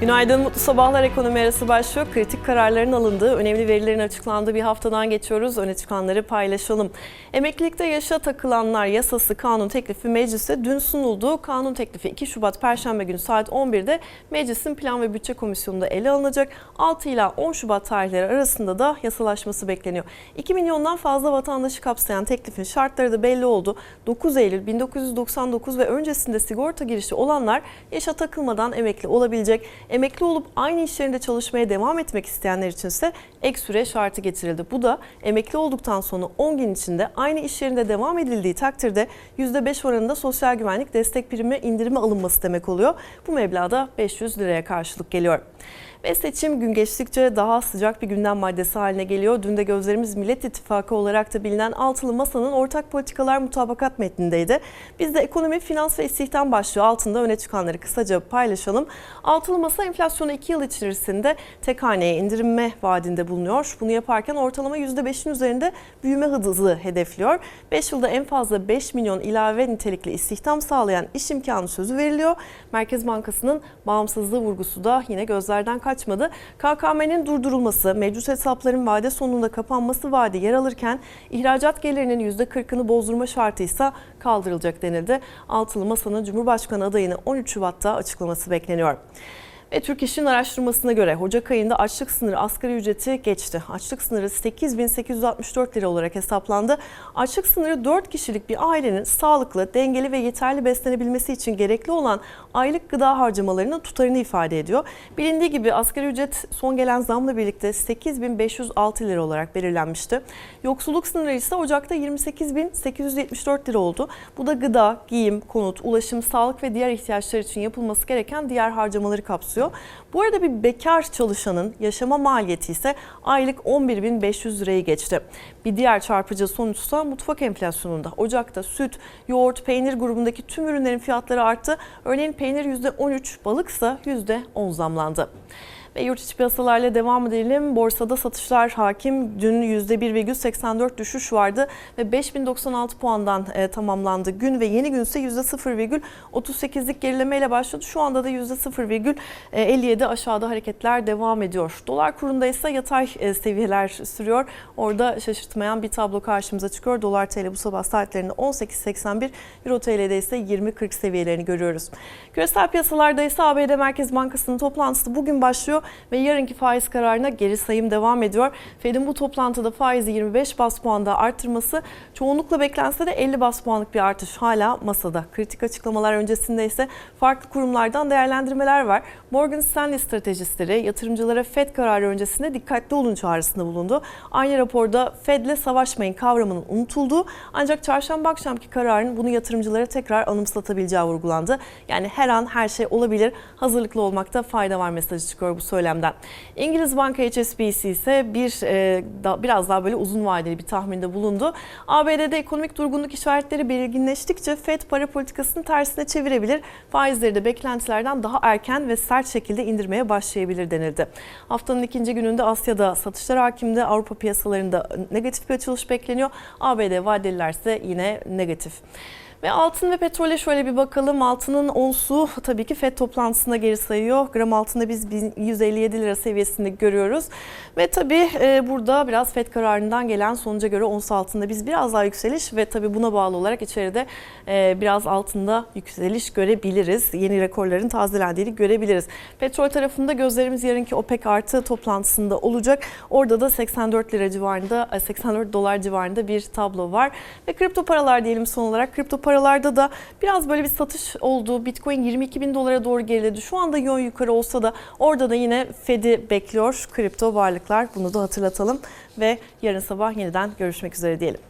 Günaydın, mutlu sabahlar ekonomi arası başlıyor. Kritik kararların alındığı, önemli verilerin açıklandığı bir haftadan geçiyoruz. Öne çıkanları paylaşalım. Emeklilikte yaşa takılanlar yasası kanun teklifi meclise dün sunuldu. Kanun teklifi 2 Şubat Perşembe günü saat 11'de meclisin Plan ve Bütçe Komisyonu'nda ele alınacak. 6 ila 10 Şubat tarihleri arasında da yasalaşması bekleniyor. 2 milyondan fazla vatandaşı kapsayan teklifin şartları da belli oldu. 9 Eylül 1999 ve öncesinde sigorta girişi olanlar yaşa takılmadan emekli olabilecek. Emekli olup aynı iş yerinde çalışmaya devam etmek isteyenler için ise ek süre şartı getirildi. Bu da emekli olduktan sonra 10 gün içinde aynı iş yerinde devam edildiği takdirde %5 oranında sosyal güvenlik destek primi indirime alınması demek oluyor. Bu meblağda 500 liraya karşılık geliyor. Ve seçim gün geçtikçe daha sıcak bir gündem maddesi haline geliyor. Dün de gözlerimiz Millet İttifakı olarak da bilinen Altılı Masa'nın ortak politikalar mutabakat metnindeydi. Biz de ekonomi, finans ve istihdam başlığı altında öne çıkanları kısaca paylaşalım. Altılı Masa enflasyonu 2 yıl içerisinde tek haneye indirme vaadinde bulunuyor. Bunu yaparken ortalama %5'in üzerinde büyüme hızı hedefliyor. 5 yılda en fazla 5 milyon ilave nitelikli istihdam sağlayan iş imkanı sözü veriliyor. Merkez Bankası'nın bağımsızlığı vurgusu da yine gözlerden kaçmadı. KKM'nin durdurulması, mevcut hesapların vade sonunda kapanması vaadi yer alırken ihracat gelirinin %40'ını bozdurma şartı ise kaldırılacak denildi. Altılı Masa'nın Cumhurbaşkanı adayını 13 Şubat'ta açıklaması bekleniyor. Ve Türk İş'in araştırmasına göre Ocak ayında açlık sınırı asgari ücreti geçti. Açlık sınırı 8864 lira olarak hesaplandı. Açlık sınırı 4 kişilik bir ailenin sağlıklı, dengeli ve yeterli beslenebilmesi için gerekli olan aylık gıda harcamalarının tutarını ifade ediyor. Bilindiği gibi asgari ücret son gelen zamla birlikte 8506 lira olarak belirlenmişti. Yoksulluk sınırı ise Ocak'ta 28874 lira oldu. Bu da gıda, giyim, konut, ulaşım, sağlık ve diğer ihtiyaçlar için yapılması gereken diğer harcamaları kapsıyor. Bu arada bir bekar çalışanın yaşama maliyeti ise aylık 11.500 lirayı geçti. Bir diğer çarpıcı sonuçsa mutfak enflasyonunda. Ocak'ta süt, yoğurt, peynir grubundaki tüm ürünlerin fiyatları arttı. Örneğin peynir %13, balıksa %10 zamlandı. Ve yurt içi piyasalarla devam edelim. Borsada satışlar hakim. Dün %1,84 düşüş vardı ve 5096 puandan e, tamamlandı gün ve yeni gün ise %0,38'lik gerilemeyle başladı. Şu anda da %0,57 aşağıda hareketler devam ediyor. Dolar kurunda ise yatay e, seviyeler sürüyor. Orada şaşırtmayan bir tablo karşımıza çıkıyor. Dolar TL bu sabah saatlerinde 18.81, Euro TL'de ise 20.40 seviyelerini görüyoruz. Küresel piyasalarda ise ABD Merkez Bankası'nın toplantısı bugün başlıyor ve yarınki faiz kararına geri sayım devam ediyor. Fed'in bu toplantıda faizi 25 bas puanda arttırması çoğunlukla beklense de 50 bas puanlık bir artış hala masada. Kritik açıklamalar öncesinde ise farklı kurumlardan değerlendirmeler var. Morgan Stanley stratejistleri yatırımcılara Fed kararı öncesinde dikkatli olun çağrısında bulundu. Aynı raporda Fed'le savaşmayın kavramının unutulduğu ancak çarşamba akşamki kararın bunu yatırımcılara tekrar anımsatabileceği vurgulandı. Yani her an her şey olabilir. Hazırlıklı olmakta fayda var mesajı çıkıyor bu söylemden. İngiliz banka HSBC ise bir e, biraz daha böyle uzun vadeli bir tahminde bulundu. ABD'de ekonomik durgunluk işaretleri belirginleştikçe Fed para politikasını tersine çevirebilir. Faizleri de beklentilerden daha erken ve sert şekilde indirmeye başlayabilir denildi. Haftanın ikinci gününde Asya'da satışlar hakimde, Avrupa piyasalarında negatif bir açılış bekleniyor. ABD vadeliler ise yine negatif. Ve altın ve petrole şöyle bir bakalım. Altının onsu tabii ki FED toplantısına geri sayıyor. Gram altında biz 157 lira seviyesinde görüyoruz. Ve tabii e, burada biraz FED kararından gelen sonuca göre ons altında biz biraz daha yükseliş ve tabii buna bağlı olarak içeride e, biraz altında yükseliş görebiliriz. Yeni rekorların tazelendiğini görebiliriz. Petrol tarafında gözlerimiz yarınki OPEC artı toplantısında olacak. Orada da 84 lira civarında, 84 dolar civarında bir tablo var. Ve kripto paralar diyelim son olarak. Kripto paralarda da biraz böyle bir satış oldu. Bitcoin 22 bin dolara doğru geriledi. Şu anda yön yukarı olsa da orada da yine Fed'i bekliyor kripto varlıklar. Bunu da hatırlatalım ve yarın sabah yeniden görüşmek üzere diyelim.